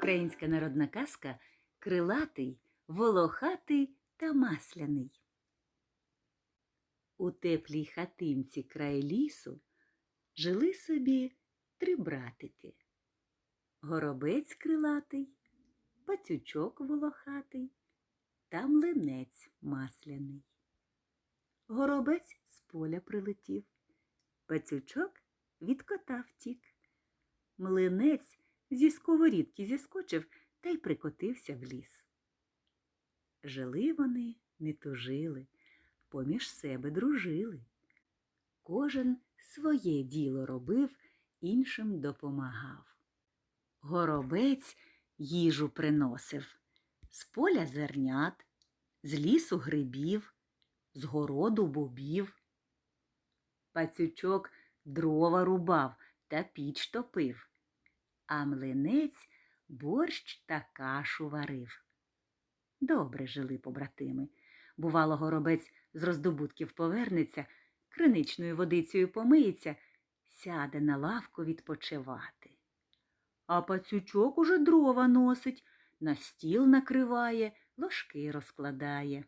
Українська народна казка Крилатий, волохатий та масляний. У теплій хатинці край лісу жили собі три братики. Горобець крилатий, пацючок волохатий та млинець масляний. Горобець з поля прилетів, пацючок від кота втік. Млинець зі сковорідки зіскочив та й прикотився в ліс. Жили вони, не тужили, поміж себе дружили. Кожен своє діло робив, іншим допомагав. Горобець їжу приносив з поля зернят, з лісу грибів, з городу бобів. Пацючок дрова рубав та піч топив, а млинець борщ та кашу варив. Добре жили побратими. Бувало, горобець з роздобутків повернеться, криничною водицею помиється, сяде на лавку відпочивати. А пацючок уже дрова носить, на стіл накриває, ложки розкладає.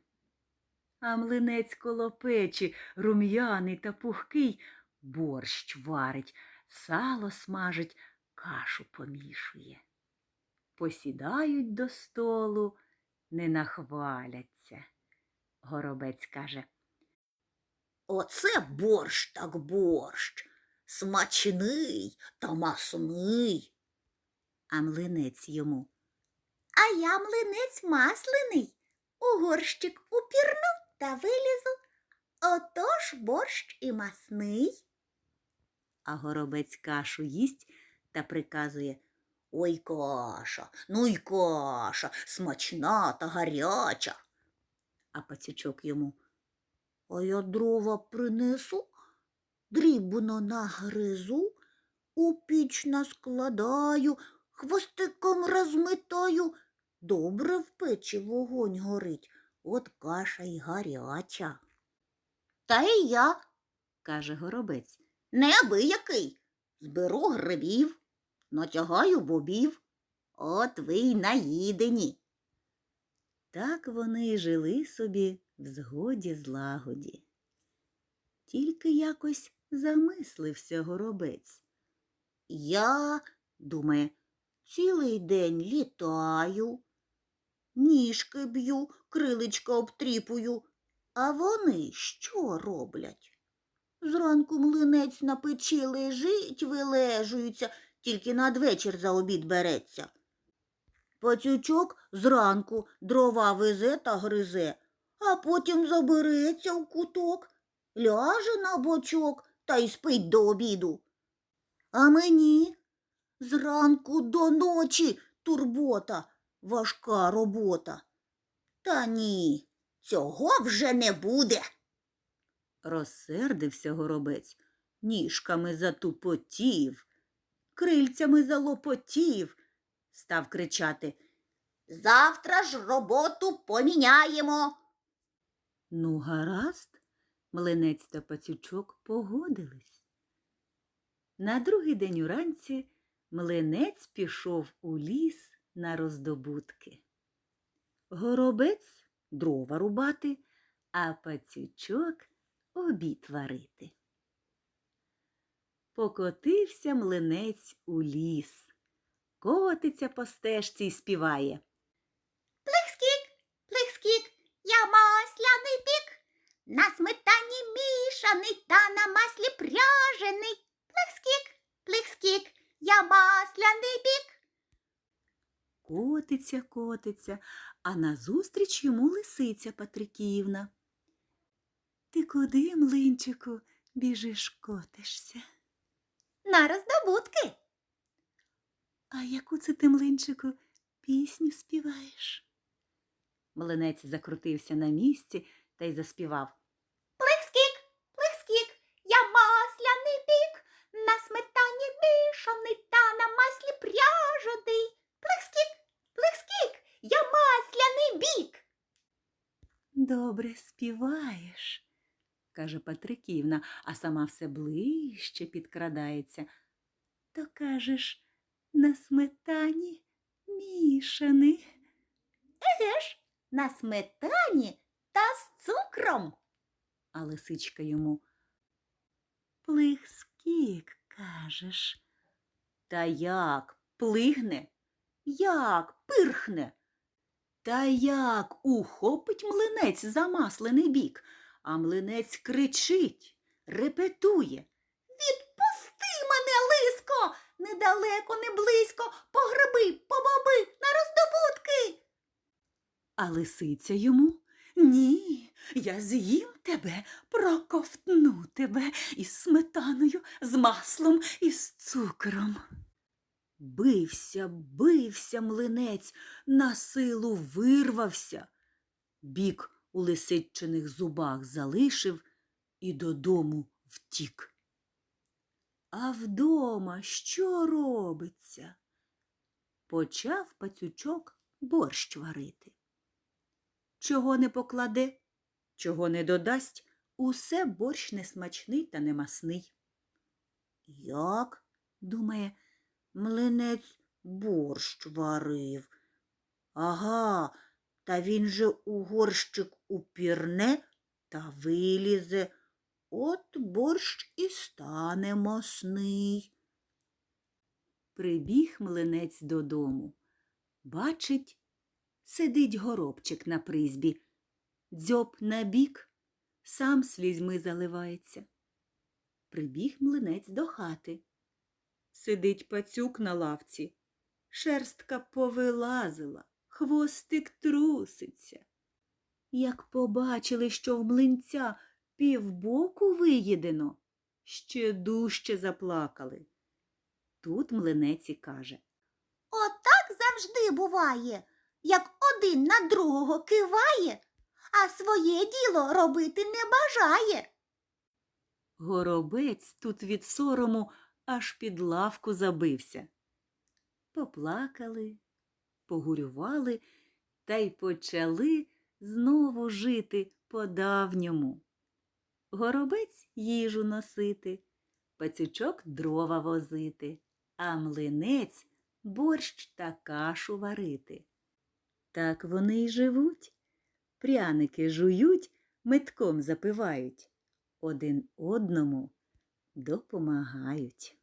А млинець коло печі, рум'яний та пухкий, борщ варить, сало смажить, кашу помішує. Посідають до столу, не нахваляться. Горобець каже, Оце борщ так борщ, смачний та масний. а млинець йому. А я млинець масляний, у горщик упірну та вилізу. Отож борщ і масний. А горобець кашу їсть та приказує Ой, каша, ну й каша, смачна та гаряча. а пацючок йому. А я дрова принесу, дрібно нагризу, у піч наскладаю, хвостиком розмитаю. Добре в печі вогонь горить, от каша й гаряча. Та й я, каже горобець. неабиякий, зберу грибів, натягаю бобів, от ви й наїдені. Так вони й жили собі в згоді злагоді. Тільки якось замислився горобець. Я, думає, цілий день літаю, ніжки б'ю, крилечка обтріпую, а вони що роблять? Зранку млинець на печі лежить, вилежується, тільки надвечір за обід береться. Пацючок зранку дрова везе та гризе, а потім забереться в куток, ляже на бочок та й спить до обіду. А мені зранку до ночі турбота, важка робота. Та ні, цього вже не буде. Розсердився горобець, ніжками затупотів, крильцями залопотів, став кричати. Завтра ж роботу поміняємо. Ну, гаразд, млинець та пацючок погодились. На другий день уранці млинець пішов у ліс на роздобутки. Горобець дрова рубати, а пацючок обід варити. Покотився млинець у ліс, котиться по стежці й співає. Плих-скік, плих-скік, я масляний пік, на сметані мішаний та на маслі пряжений. Плих-скік, плих-скік, я масляний пік. Котиться, котиться, а назустріч йому лисиця Патрикіївна. Ти куди, млинчику, біжиш котишся? На роздобутки. А яку це ти, млинчику, пісню співаєш? Млинець закрутився на місці та й заспівав. Плих-скік, плих-скік, я масляний пік, на сметані мішаний та на маслі пряжений. Плих-скік, плих-скік, я масляний бік. Добре співаєш, каже Патриківна, а сама все ближче підкрадається. То кажеш, на сметані Мішаний. Еге ж, на сметані та з цукром. А лисичка йому. Плих скік, кажеш. Та як плигне? Як пирхне? Та як ухопить млинець замаслений бік, а млинець кричить, репетує. Відпусти мене, лиско, недалеко, не близько, погреби, побоби на роздобутки. А лисиця йому Ні, я з'їм тебе, проковтну тебе із сметаною, з маслом і з цукром. Бився, бився млинець, на силу вирвався. Бік у лисичиних зубах залишив і додому втік. А вдома що робиться? Почав пацючок борщ варити. Чого не покладе, чого не додасть, усе борщ несмачний та немасний. Як? думає, млинець борщ варив. Ага, та він же у горщик упірне та вилізе. От борщ і стане масний. Прибіг млинець додому. Бачить, сидить горобчик на призбі, дзьоб набік, сам слізьми заливається. Прибіг млинець до хати. Сидить пацюк на лавці, шерстка повилазила, хвостик труситься. Як побачили, що в млинця півбоку виїдено, ще дужче заплакали. Тут млинець і каже Отак завжди буває, як один на другого киває, а своє діло робити не бажає. Горобець тут від сорому аж під лавку забився. Поплакали, погурювали та й почали знову жити по-давньому. Горобець їжу носити, пацючок дрова возити, а млинець борщ та кашу варити. Так вони й живуть, пряники жують, метком запивають, один одному допомагають.